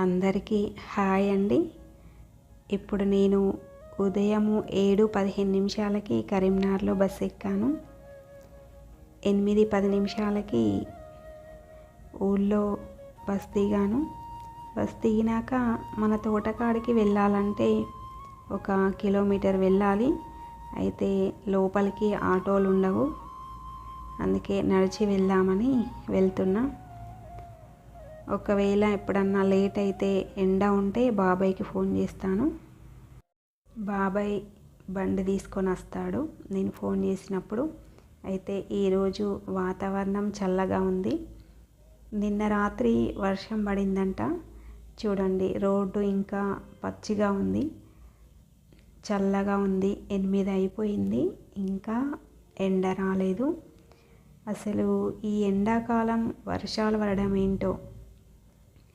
అందరికీ హాయ్ అండి. ఇప్పుడు నేను ఉదయము ఏడు పదిహేను నిమిషాలకి కరీంనగర్లో బస్సు ఎక్కాను. ఎనిమిది పది నిమిషాలకి ఊళ్ళో బస్ దిగాను. బస్ దిగినాక మన తోటకాడికి వెళ్ళాలంటే ఒక కిలోమీటర్ వెళ్ళాలి. అయితే లోపలికి ఆటోలు ఉండవు. అందుకే నడిచి వెళ్దామని వెళ్తున్నా. ఒకవేళ ఎప్పుడన్నా లేట్ అయితే ఎండ ఉంటే బాబాయ్కి ఫోన్ చేస్తాను. బాబాయ్ బండి తీసుకొని వస్తాడు. నేను ఫోన్ చేసినప్పుడు అయితే ఈరోజు వాతావరణం చల్లగా ఉంది. నిన్న రాత్రి వర్షం పడిందంట. చూడండి రోడ్డు ఇంకా పచ్చిగా ఉంది. చల్లగా ఉంది. ఎనిమిది అయిపోయింది. ఇంకా ఎండ రాలేదు. అసలు ఈ ఎండాకాలం వర్షాలు పడడం ఏంటో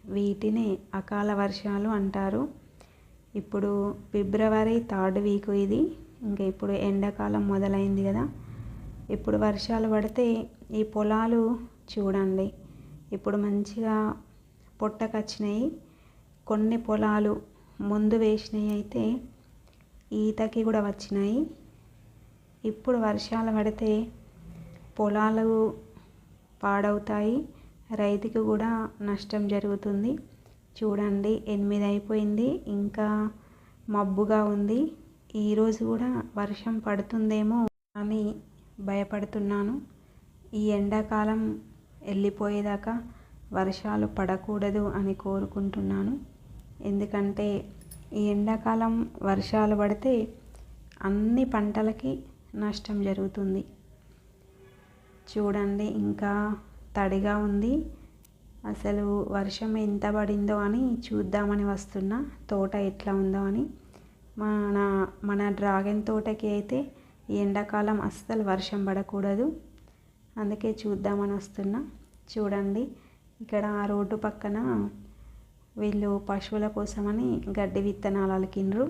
వీటిని అకాల వర్షాలు అంటారు. ఇప్పుడు ఫిబ్రవరి థర్డ్ వీక్ ఇది. ఇంకా ఇప్పుడు ఎండాకాలం మొదలైంది కదా. ఇప్పుడు వర్షాలు పడితే ఈ పొలాలు చూడండి. ఇప్పుడు మంచిగా పొట్టకొచ్చినాయి. కొన్ని పొలాలు ముందు వేసినవి అయితే ఈతకి కూడా వచ్చినాయి. ఇప్పుడు వర్షాలు పడితే పొలాలు పాడవుతాయి. రైతుకి కూడా నష్టం జరుగుతుంది. చూడండి ఎనిమిది అయిపోయింది. ఇంకా మబ్బుగా ఉంది. ఈరోజు కూడా వర్షం పడుతుందేమో అని భయపడుతున్నాను. ఈ ఎండాకాలం వెళ్ళిపోయేదాకా వర్షాలు పడకూడదు అని కోరుకుంటున్నాను. ఎందుకంటే ఈ ఎండాకాలం వర్షాలు పడితే అన్ని పంటలకి నష్టం జరుగుతుంది. చూడండి ఇంకా తడిగా ఉంది. అసలు వర్షం ఎంత పడిందో అని చూద్దామని వస్తున్నా. తోట ఎట్లా ఉందో అని. మన మన డ్రాగన్ తోటకి అయితే ఎండాకాలం అస్సలు వర్షం పడకూడదు. అందుకే చూద్దామని వస్తున్నా. చూడండి. ఇక్కడ ఆ రోడ్డు పక్కన వీళ్ళు పశువుల కోసమని గడ్డి విత్తనాలు అలికిండ్రు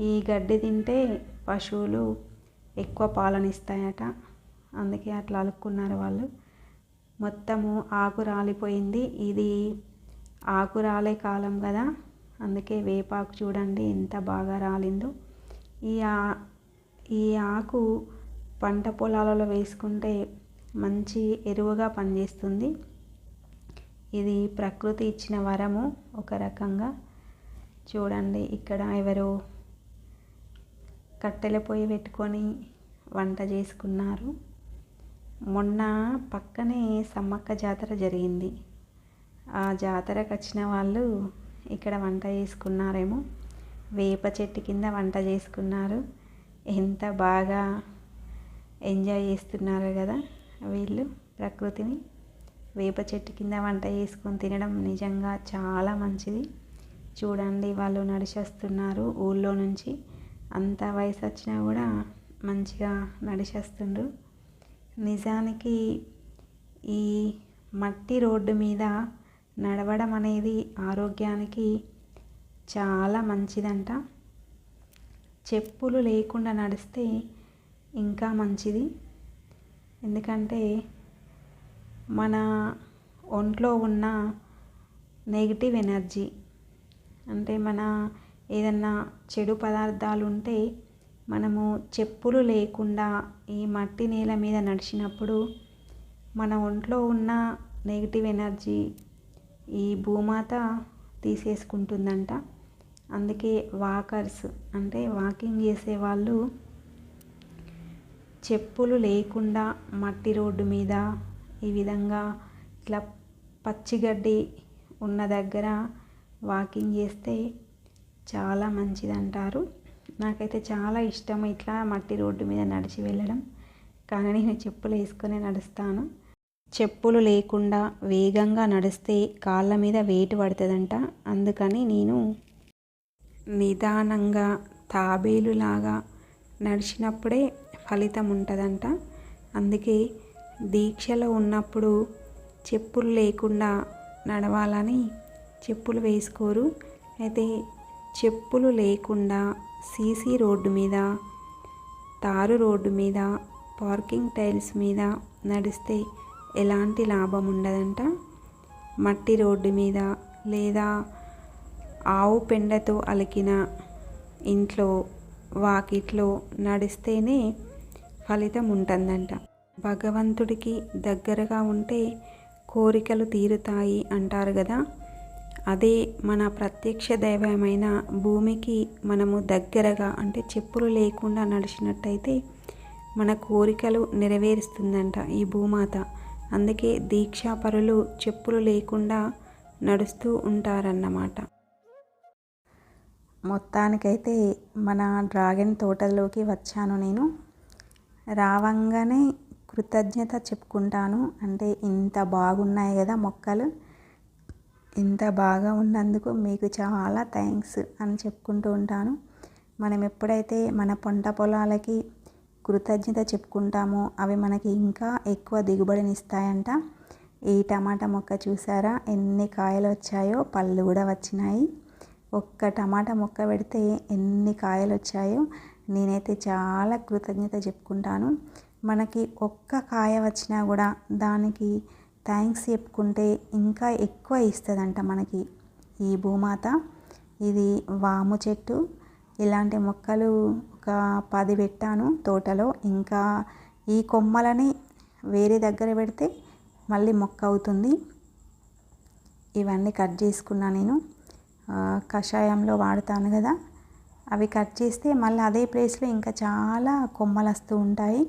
ఈ గడ్డి తింటే పశువులు ఎక్కువ పాలనిస్తాయట. అందుకే అట్లా అలుక్కున్నారు వాళ్ళు. మొత్తము ఆకు రాలిపోయింది. ఇది ఆకు రాలే కాలం కదా. అందుకే వేపాకు చూడండి ఎంత బాగా రాలిందో. ఈ ఆ ఈ ఆకు పంట పొలాలలో వేసుకుంటే మంచి ఎరువుగా పనిచేస్తుంది. ఇది ప్రకృతి ఇచ్చిన వరము ఒక రకంగా. చూడండి ఇక్కడ ఎవరు కట్టెల పొయ్యి పెట్టుకొని వంట చేసుకున్నారు. మొన్న పక్కనే సమ్మక్క జాతర జరిగింది. ఆ జాతరకు వచ్చిన వాళ్ళు ఇక్కడ వంట చేసుకున్నారేమో. వేప చెట్టు కింద వంట చేసుకున్నారు. ఎంత బాగా ఎంజాయ్ చేస్తున్నారు కదా వీళ్ళు ప్రకృతిని. వేప చెట్టు కింద వంట చేసుకొని తినడం నిజంగా చాలా మంచిది. చూడండి వాళ్ళు నడిచేస్తున్నారు ఊళ్ళో నుంచి. అంత వయసు వచ్చినా కూడా మంచిగా నడిచేస్తుండ్రు నిజానికి ఈ మట్టి రోడ్డు మీద నడవడం అనేది ఆరోగ్యానికి చాలా మంచిదంట. చెప్పులు లేకుండా నడిస్తే ఇంకా మంచిది. ఎందుకంటే మన ఒంట్లో ఉన్న నెగిటివ్ ఎనర్జీ అంటే మన ఏదన్నా చెడు పదార్థాలు ఉంటే మనము చెప్పులు లేకుండా ఈ మట్టి నేల మీద నడిచినప్పుడు మన ఒంట్లో ఉన్న నెగిటివ్ ఎనర్జీ ఈ భూమాత తీసేసుకుంటుందంట. అందుకే వాకర్స్ అంటే వాకింగ్ చేసే వాళ్ళు చెప్పులు లేకుండా మట్టి రోడ్డు మీద ఈ విధంగా ఇట్లా పచ్చిగడ్డి ఉన్న దగ్గర వాకింగ్ చేస్తే చాలా మంచిదంటారు. నాకైతే చాలా ఇష్టం ఇట్లా మట్టి రోడ్డు మీద నడిచి వెళ్ళడం. కానీ నేను చెప్పులు వేసుకొని నడుస్తాను. చెప్పులు లేకుండా వేగంగా నడిస్తే కాళ్ళ మీద వేటు పడుతుందంట. అందుకని నేను నిదానంగా తాబేలులాగా నడిచినప్పుడే ఫలితం ఉంటుందంట. అందుకే దీక్షలో ఉన్నప్పుడు చెప్పులు లేకుండా నడవాలని చెప్పులు వేసుకోరు. అయితే చెప్పులు లేకుండా సీసీ రోడ్డు మీద తారు రోడ్డు మీద పార్కింగ్ టైల్స్ మీద నడిస్తే ఎలాంటి లాభం ఉండదంట మట్టి రోడ్డు మీద లేదా ఆవు పెండతో అలికిన ఇంట్లో వాకిట్లో నడిస్తేనే ఫలితం ఉంటుందంట భగవంతుడికి దగ్గరగా ఉంటే కోరికలు తీరుతాయి అంటారు కదా? అదే మన ప్రత్యక్ష దైవమైన భూమికి మనము దగ్గరగా అంటే చెప్పులు లేకుండా నడిచినట్టయితే మన కోరికలు నెరవేరుస్తుందంట ఈ భూమాత. అందుకే దీక్షాపరులు చెప్పులు లేకుండా నడుస్తూ ఉంటారన్నమాట. మొత్తానికైతే మన డ్రాగన్ తోటలోకి వచ్చాను నేను. రావంగానే కృతజ్ఞత చెప్పుకుంటాను. అంటే ఇంత బాగున్నాయి కదా మొక్కలు. ఇంత బాగా ఉన్నందుకు మీకు చాలా థ్యాంక్స్ అని చెప్పుకుంటూ ఉంటాను. మనం ఎప్పుడైతే మన పంట పొలాలకి కృతజ్ఞత చెప్పుకుంటామో అవి మనకి ఇంకా ఎక్కువ దిగుబడినిస్తాయంట. ఈ టమాటా మొక్క చూసారా? ఎన్ని కాయలు వచ్చాయో? పళ్ళు కూడా వచ్చినాయి. ఒక్క టమాటా మొక్క పెడితే ఎన్ని కాయలు వచ్చాయో నేనైతే చాలా కృతజ్ఞత చెప్పుకుంటాను. మనకి ఒక్క కాయ వచ్చినా కూడా దానికి థ్యాంక్స్ చెప్పుకుంటే ఇంకా ఎక్కువ ఇస్తుందంట మనకి. ఈ భూమాత ఇది వాము చెట్టు ఇలాంటి మొక్కలు ఒక పది పెట్టాను తోటలో. ఇంకా ఈ కొమ్మలని వేరే దగ్గర పెడితే మళ్ళీ మొక్క అవుతుంది. ఇవన్నీ కట్ చేసుకున్నా నేను. కషాయంలో వాడతాను కదా. అవి కట్ చేస్తే మళ్ళీ అదే ప్లేస్లో ఇంకా చాలా కొమ్మలు వస్తూ ఉంటాయి.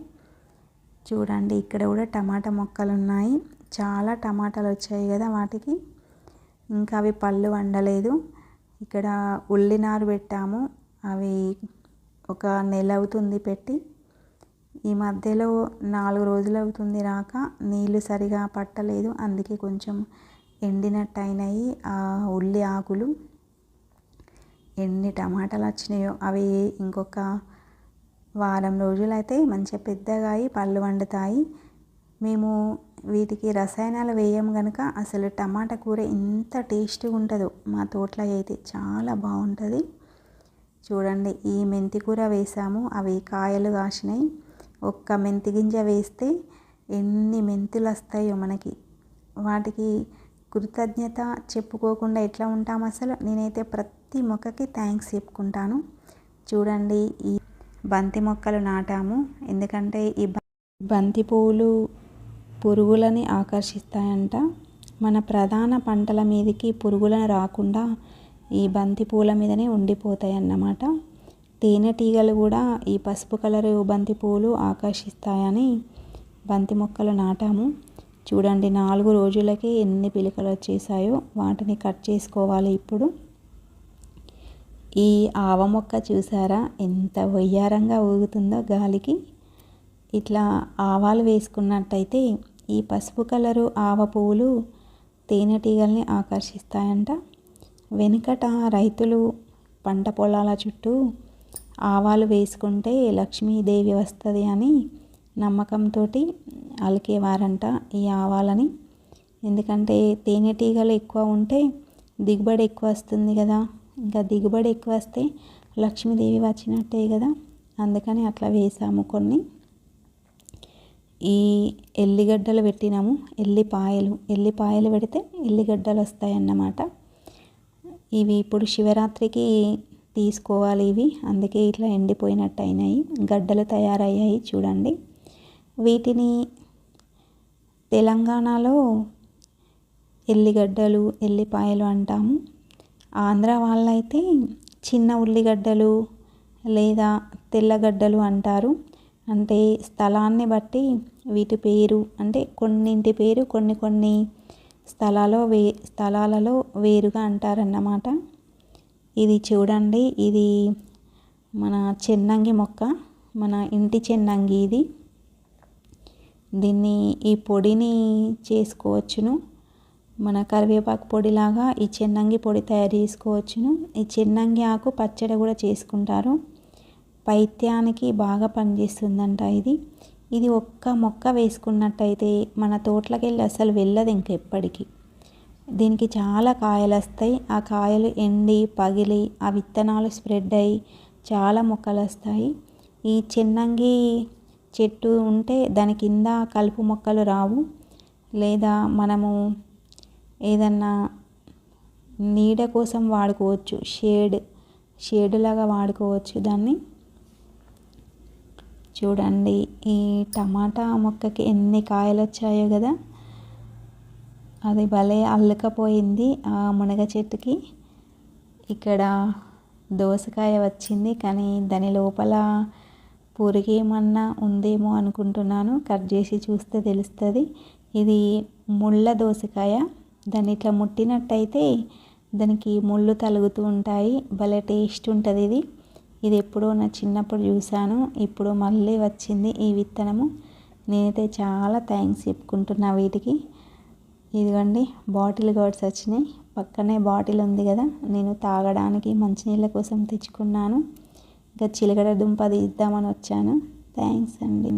చూడండి ఇక్కడ కూడా టమాటా మొక్కలు ఉన్నాయి చాలా టమాటాలు వచ్చాయి కదా వాటికి. ఇంకా అవి పళ్ళు వండలేదు. ఇక్కడ ఉల్లినారు పెట్టాము. అవి ఒక నెల అవుతుంది పెట్టి. ఈ మధ్యలో నాలుగు రోజులు అవుతుంది రాక. నీళ్ళు సరిగా పట్టలేదు. అందుకే కొంచెం ఎండినట్టు అయినాయి ఆ ఉల్లి ఆకులు. ఎన్ని టమాటాలు వచ్చినాయో. అవి ఇంకొక వారం రోజులైతే మంచిగా పెద్దగా అయి పళ్ళు వండుతాయి. మేము వీటికి రసాయనాలు వేయం కనుక అసలు టమాటా కూర ఎంత టేస్ట్గా ఉంటుందో మా తోటలో అయితే చాలా బాగుంటుంది. చూడండి ఈ మెంతి కూర వేసాము అవి కాయలు కాసినాయి. ఒక్క మెంతి గింజ వేస్తే ఎన్ని మెంతులు వస్తాయో మనకి. వాటికి కృతజ్ఞత చెప్పుకోకుండా ఎట్లా ఉంటాం అసలు? నేనైతే ప్రతి మొక్కకి థ్యాంక్స్ చెప్పుకుంటాను. చూడండి ఈ బంతి మొక్కలు నాటాము. ఎందుకంటే ఈ బంతి పువ్వులు పురుగులని ఆకర్షిస్తాయంట. మన ప్రధాన పంటల మీదకి పురుగులను రాకుండా ఈ బంతి పూల మీదనే ఉండిపోతాయి అన్నమాట తేనెటీగలు కూడా ఈ పసుపు కలరు బంతి పూలు ఆకర్షిస్తాయని బంతి మొక్కలు నాటాము. చూడండి నాలుగు రోజులకి ఎన్ని పిలకలు వచ్చేసాయో వాటిని కట్ చేసుకోవాలి ఇప్పుడు. ఈ ఆవ మొక్క చూసారా? ఎంత వయ్యారంగా ఊగుతుందో గాలికి. ఇట్లా ఆవాలు వేసుకున్నట్టయితే ఈ పసుపు కలరు ఆవ పువ్వులు తేనెటీగల్ని ఆకర్షిస్తాయంట. వెనుకట రైతులు పంట పొలాల చుట్టూ ఆవాలు వేసుకుంటే లక్ష్మీదేవి వస్తుంది అని నమ్మకంతో అలికేవారంట ఈ ఆవాలని. ఎందుకంటే తేనెటీగలు ఎక్కువ ఉంటే దిగుబడి ఎక్కువ వస్తుంది కదా. ఇంకా దిగుబడి ఎక్కువ వస్తే లక్ష్మీదేవి వచ్చినట్టే కదా. అందుకని అట్లా వేసాము కొన్ని. ఈ ఎల్లిగడ్డలు పెట్టినాము. ఎల్లిపాయలు ఎల్లిపాయలు పెడితే ఎల్లిగడ్డలు వస్తాయన్నమాట. ఇవి ఇప్పుడు శివరాత్రికి తీసుకోవాలి ఇవి. అందుకే ఇట్లా ఎండిపోయినట్టు అయినాయి గడ్డలు తయారయ్యాయి చూడండి. వీటిని తెలంగాణలో ఎల్లిగడ్డలు ఎల్లిపాయలు అంటాము. ఆంధ్ర వాళ్ళైతే చిన్న ఉల్లిగడ్డలు లేదా తెల్లగడ్డలు అంటారు. అంటే స్థలాన్ని బట్టి వీటి పేరు అంటే కొన్నింటి పేరు కొన్ని కొన్ని స్థలాల్లో వే స్థలాలలో వేరుగా అంటారన్నమాట. ఇది చూడండి ఇది మన చెన్నంగి మొక్క మన ఇంటి చెన్నంగి ఇది. దీన్ని ఈ పొడిని చేసుకోవచ్చును. మన కరివేపాకు పొడిలాగా ఈ చెన్నంగి పొడి తయారు చేసుకోవచ్చును. ఈ చెన్నంగి ఆకు పచ్చడి కూడా చేసుకుంటారు. పైత్యానికి బాగా పనిచేస్తుందంట ఇది. ఇది ఒక్క మొక్క వేసుకున్నట్టయితే మన తోటలోకి వెళ్ళి అసలు వెళ్ళదు ఇంకెప్పటికీ దీనికి చాలా కాయలు వస్తాయి. ఆ కాయలు ఎండి పగిలి ఆ విత్తనాలు స్ప్రెడ్ అయ్యి చాలా మొక్కలు వస్తాయి. ఈ చిన్నంగి చెట్టు ఉంటే దాని కింద కలుపు మొక్కలు రావు. లేదా మనము ఏదన్నా నీడ కోసం వాడుకోవచ్చు. షేడ్ షేడ్ లాగా వాడుకోవచ్చు దాన్ని. చూడండి ఈ టమాటా మొక్కకి ఎన్ని కాయలు వచ్చాయో కదా? అది భలే అల్లుకపోయింది ఆ మునగ చెట్టుకి. ఇక్కడ దోసకాయ వచ్చింది కానీ దాని లోపల పురుగేమన్నా ఉందేమో అనుకుంటున్నాను. కట్ చేసి చూస్తే తెలుస్తుంది. ఇది ముళ్ళ దోసకాయ. దాన్ని ఇట్లా ముట్టినట్టయితే దానికి ముళ్ళు తలుగుతూ ఉంటాయి. భలే టేస్ట్ ఉంటుంది ఇది. ఇది ఎప్పుడో నా చిన్నప్పుడు చూశాను ఇప్పుడు మళ్ళీ వచ్చింది ఈ విత్తనము. నేనైతే చాలా థ్యాంక్స్ చెప్పుకుంటున్నా వీటికి. ఇదిగోండి బాటిల్ గర్డ్స్ వచ్చినాయి. పక్కనే బాటిల్ ఉంది కదా నేను తాగడానికి మంచినీళ్ళ కోసం తెచ్చుకున్నాను. ఇంకా చిలకడ దుంప తీద్దామని వచ్చాను. థ్యాంక్స్ అండి.